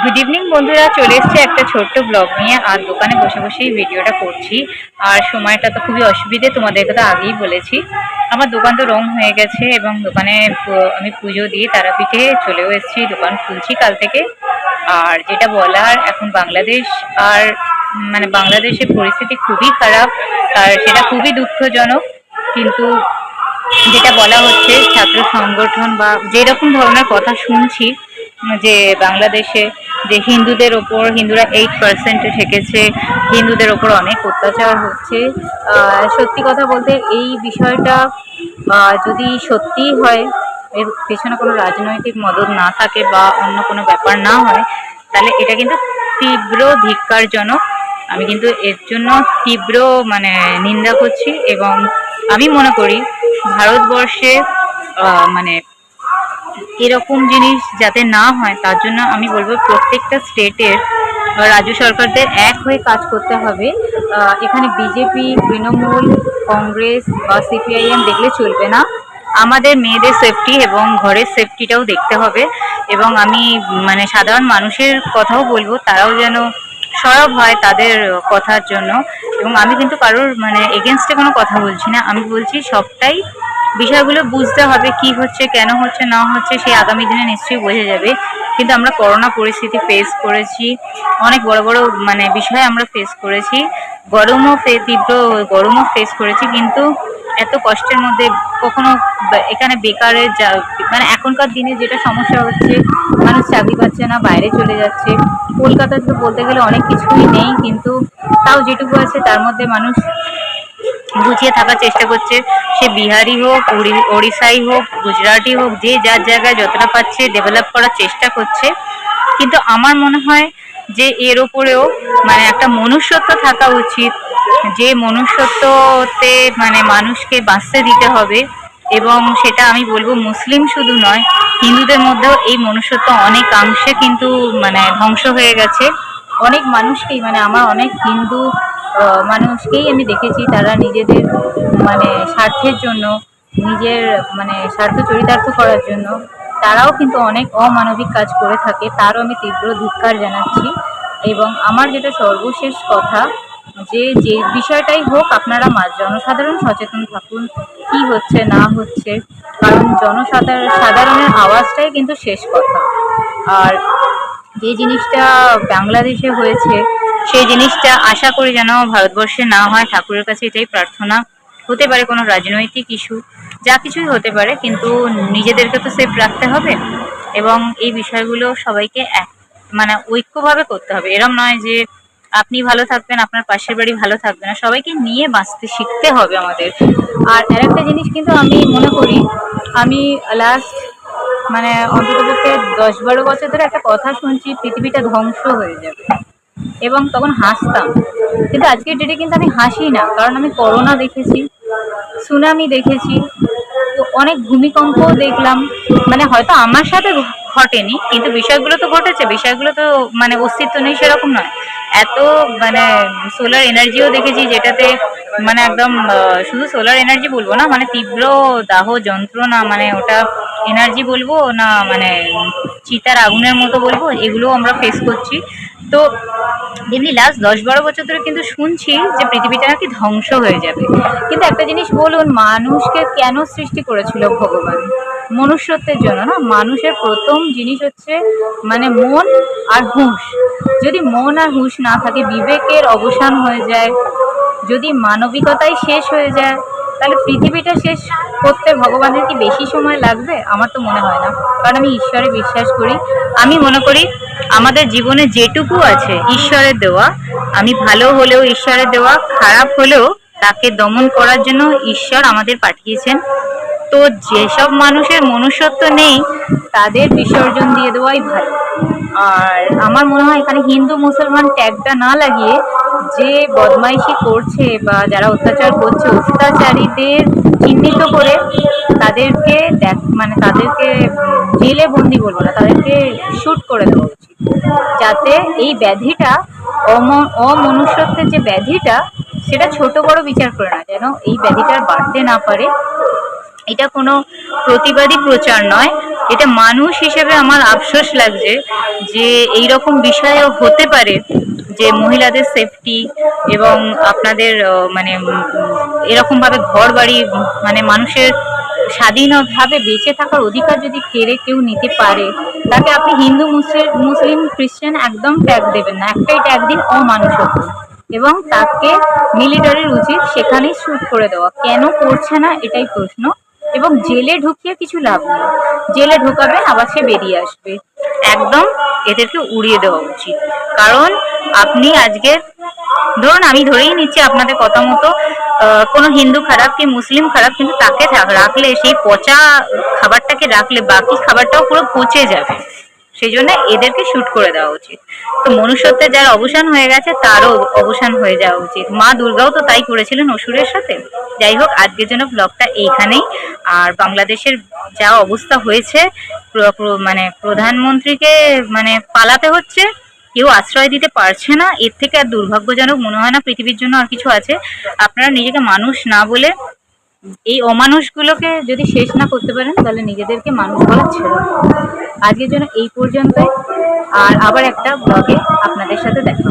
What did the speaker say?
Good evening বন্ধুরা। চলে এসছে একটা ছোট্ট ব্লগ নিয়ে। আর দোকানে বসে বসেই ভিডিওটা করছি। আর সময়টা তো খুবই অসুবিধে, তোমাদেরকে তো আগেই বলেছি। আমার দোকান তো রং হয়ে গেছে এবং দোকানে আমি পুজো দিয়ে তারাপীঠে চলেও এসেছি। দোকান খুলছি কাল থেকে। আর যেটা বলার, এখন বাংলাদেশ আর মানে বাংলাদেশের পরিস্থিতি খুবই খারাপ। আর সেটা খুবই দুঃখজনক। কিন্তু যেটা বলা হচ্ছে, ছাত্র সংগঠন বা যেরকম ধরনের কথা শুনছি যে বাংলাদেশে যে হিন্দুদের ওপর হিন্দুরা এইট পার্সেন্টে ঠেকেছে হিন্দুদের ওপর অনেক অত্যাচার হচ্ছে। সত্যি কথা বলতে এই বিষয়টা যদি সত্যিই হয়, এর পেছনে কোনো রাজনৈতিক মদত না থাকে বা অন্য কোনো ব্যাপার না হয়, তাহলে এটা কিন্তু তীব্র ধিক্কারজনক। আমি কিন্তু এর জন্য তীব্র মানে নিন্দা করছি এবং আমি মনে করি ভারতবর্ষে মানে এরকম জিনিস যাতে না হয়, তার জন্য আমি বলব প্রত্যেকটা স্টেটের রাজ্য সরকারদের এক হয়ে কাজ করতে হবে। এখানে বিজেপি, তৃণমূল, কংগ্রেস বা সিপিআইএম দেখলে চলবে না। আমাদের মেয়েদের সেফটি এবং ঘরের সেফটিটাও দেখতে হবে এবং আমি মানে সাধারণ মানুষের কথাও বলব, তারাও যেন সরব হয় তাদের কথার জন্য। এবং আমি কিন্তু কারোর মানে এগেনস্টে কোনো কথা বলছি না। আমি বলছি সবটাই বিষয়গুলো বুঝতে হবে কি হচ্ছে, কেন হচ্ছে, না হচ্ছে, সেই আগামী দিনে নিশ্চয়ই বোঝা যাবে। কিন্তু আমরা করোনা পরিস্থিতি ফেস করেছি, অনেক বড় বড় মানে বিষয় আমরা ফেস করেছি। গরমও তীব্র গরমও ফেস করেছি, কিন্তু এত কষ্টের মধ্যে কখনো এখানে বেকারের যা মানে এখনকার দিনে যেটা সমস্যা হচ্ছে, মানুষ চাকরি পাচ্ছে না, বাইরে চলে যাচ্ছে। কলকাতাতে তো বলতে গেলে অনেক কিছুই নেই, কিন্তু তাও যেটুকু আছে, তার মধ্যে মানুষ গুছিয়ে থাকার চেষ্টা করছে। সে বিহারি হোক ওড়িশাই হোক, গুজরাটি হোক, যে যার জায়গায় যতটা পাচ্ছে ডেভেলপ করার চেষ্টা করছে। কিন্তু আমার মনে হয় যে এর ওপরেও মানে একটা মনুষ্যত্ব থাকা উচিত। যে মনুষ্যত্বতে মানে মানুষকে বাঁচতে দিতে হবে এবং সেটা আমি বলব মুসলিম শুধু নয়, হিন্দুদের মধ্যেও এই মনুষ্যত্ব অনেকাংশে কিন্তু মানে ধ্বংস হয়ে গেছে। অনেক মানুষকেই মানে আমার অনেক হিন্দু মানুষকেই আমি দেখেছি, তারা নিজেদের মানে স্বার্থের জন্য, নিজের মানে স্বার্থ চরিতার্থ করার জন্য, তারাও কিন্তু অনেক অমানবিক কাজ করে থাকে, তারও আমি তীব্র ধিক্কার জানাচ্ছি। এবং আমার যেটা সর্বশেষ কথা, যে যে বিষয়টাই হোক, আপনারা মা- জনসাধারণ সচেতন থাকুন, কি হচ্ছে, না হচ্ছে, কারণ জনসাধারণ সাধারণের আওয়াজটাই কিন্তু শেষ কথা। আর যে জিনিসটা বাংলাদেশে হয়েছে সেই জিনিসটা আশা করি যেন ভারতবর্ষে না হয়। ঠাকুরের কাছে এটাই প্রার্থনা। হতে পারে কোনো রাজনৈতিক ইস্যু যা কিছুই হতে পারে, কিন্তু নিজেদেরকে তো সেফ রাখতে হবে। এবং এই বিষয়গুলো সবাইকে এক মানে ঐক্যভাবে করতে হবে। এরম নয় যে আপনি ভালো থাকবেন, আপনার পাশের বাড়ি ভালো থাকবে না। সবাইকে নিয়ে বাঁচতে শিখতে হবে আমাদের। আর আরেকটা জিনিস কিন্তু আমি মনে করি, আমি লাস্ট মানে অন্ততপক্ষে দশ বারো বছর ধরে একটা কথা শুনছি, পৃথিবীটা ধ্বংস হয়ে যাবে। এবং তখন হাসতাম। কিন্তু আজকের ডেটে কিন্তু আমি হাসি না কারণ আমি করোনা দেখেছি সুনামি দেখেছি, তো অনেক ভূমিকম্পও দেখলাম। মানে হয়তো আমার সাথে ঘটেনি, কিন্তু বিষয়গুলো তো ঘটেছে, বিষয়গুলো তো মানে অস্তিত্ব নেই সেরকম নয়। এত মানে সোলার এনার্জিও দেখেছি, যেটাতে মানে একদম শুধু সোলার এনার্জি বলব না মানে তীব্র দাহ যন্ত্রণা মানে ওটা এনার্জি বলব না মানে চিতার আগুনের মতো বলব, এগুলোও আমরা ফেস করছি। তো এমনি লাস্ট দশ বারো বছর ধরে কিন্তু শুনছি যে পৃথিবীটা নাকি ধ্বংস হয়ে যাবে। কিন্তু একটা জিনিস বলুন, মানুষকে কেন সৃষ্টি করেছিল ভগবান? মনুষ্যত্বের জন্য না, মানুষের প্রথম জিনিস হচ্ছে মানে মন আর হুঁশ। যদি মন আর হুঁশ না থাকে, বিবেকের অবসান হয়ে যায়। যদি মানবিকতাই শেষ হয়ে যায়, তাহলে পৃথিবীটা শেষ করতে ভগবানের কি বেশি সময় লাগবে? আমার তো মনে হয় না। কারণ আমি ঈশ্বরে বিশ্বাস করি। আমি মনে করি আমাদের জীবনে যেটুকু আছে ঈশ্বরের দেওয়া। আমি ভালো হলেও ঈশ্বরের দেওয়া, খারাপ হলেও তাকে দমন করার জন্য ঈশ্বর আমাদের পাঠিয়েছেন। তো যেসব মানুষের মনুষ্যত্ব নেই, তাদের বিসর্জন দিয়ে দেওয়াই ভালো। আর আমার মনে হয় এখানে হিন্দু, মুসলমান ট্যাগটা না লাগিয়ে যে বদমাইশি করছে বা যারা অত্যাচার করছে, অত্যাচারীদের চিহ্নিত করে তাদেরকে দেখ মানে তাদেরকে জেলে বন্দি বলব না, তাদেরকে শুট করে দেওয়া উচিত। যাতে এই ব্যাধিটা, অম, অমনুষ্যত্বের যে ব্যাধিটা, সেটা ছোট বড় বিচার করে না, যেন এই ব্যাধিটার বাড়তে না পারে। এটা কোনো প্রতিবাদী প্রচার নয়। এটা মানুষ হিসেবে আমার আফসোস লাগছে যে এই রকম বিষয়ও হতে পারে যে মহিলাদের সেফটি এবং আপনাদের মানে এরকমভাবে ঘর বাড়ি মানে মানুষের স্বাধীনভাবে বেঁচে থাকার অধিকার যদি কেড়ে কেউ নিতে পারে, তাকে আপনি হিন্দু, মুসলিম খ্রিস্টান একদম ট্যাগ দেবেন না। একটাই ট্যাগ দিন অমানুষত্ব। এবং তাকে মিলিটারির উচিত সেখানেই শুট করে দেওয়া। কেন করছে না, এটাই প্রশ্ন। এবং জেলে ঢুকিয়ে কিছু লাভ নেই। জেলে ঢোকাবেন আবার সে বেরিয়ে আসবে। একদম এদেরকে উড়িয়ে দেওয়া উচিত। কারণ আপনি আজকে ধরুন, আমি ধরেই নিচ্ছি আপনাদের কথা মতো কোনো হিন্দু খারাপ কি মুসলিম খারাপ, কিন্তু তাকে রাখলে, সেই পচা খাবারটাকে রাখলে, বাকি খাবারটাও পুরো পচে যাবে। সেই জন্য এদেরকে শুট করে দেওয়া উচিত। তো মনুষ্যত্বের যার অবসান হয়ে গেছে, তারও অবসান হয়ে যাওয়া উচিত। মা দুর্গাও তো তাই করেছিলেন অসুরের সাথে। যাই হোক, আজকের জন্য ব্লগটা এইখানেই। আর বাংলাদেশের যা অবস্থা হয়েছে মানে প্রধানমন্ত্রীকে মানে পালাতে হচ্ছে কেউ আশ্রয় দিতে পারছে না, এর থেকে আর দুর্ভাগ্যজনক মনে হয় না পৃথিবীর জন্য আর কিছু আছে। আপনারা নিজেকে মানুষ না বলে এই অমানুষগুলোকে যদি শেষ না করতে পারেন, তাহলে নিজেদেরকে মানুষ বলা ছেড়ে আজকের জন্য এই পর্যন্তই। আর আবার একটা ব্লগে আপনাদের সাথে দেখা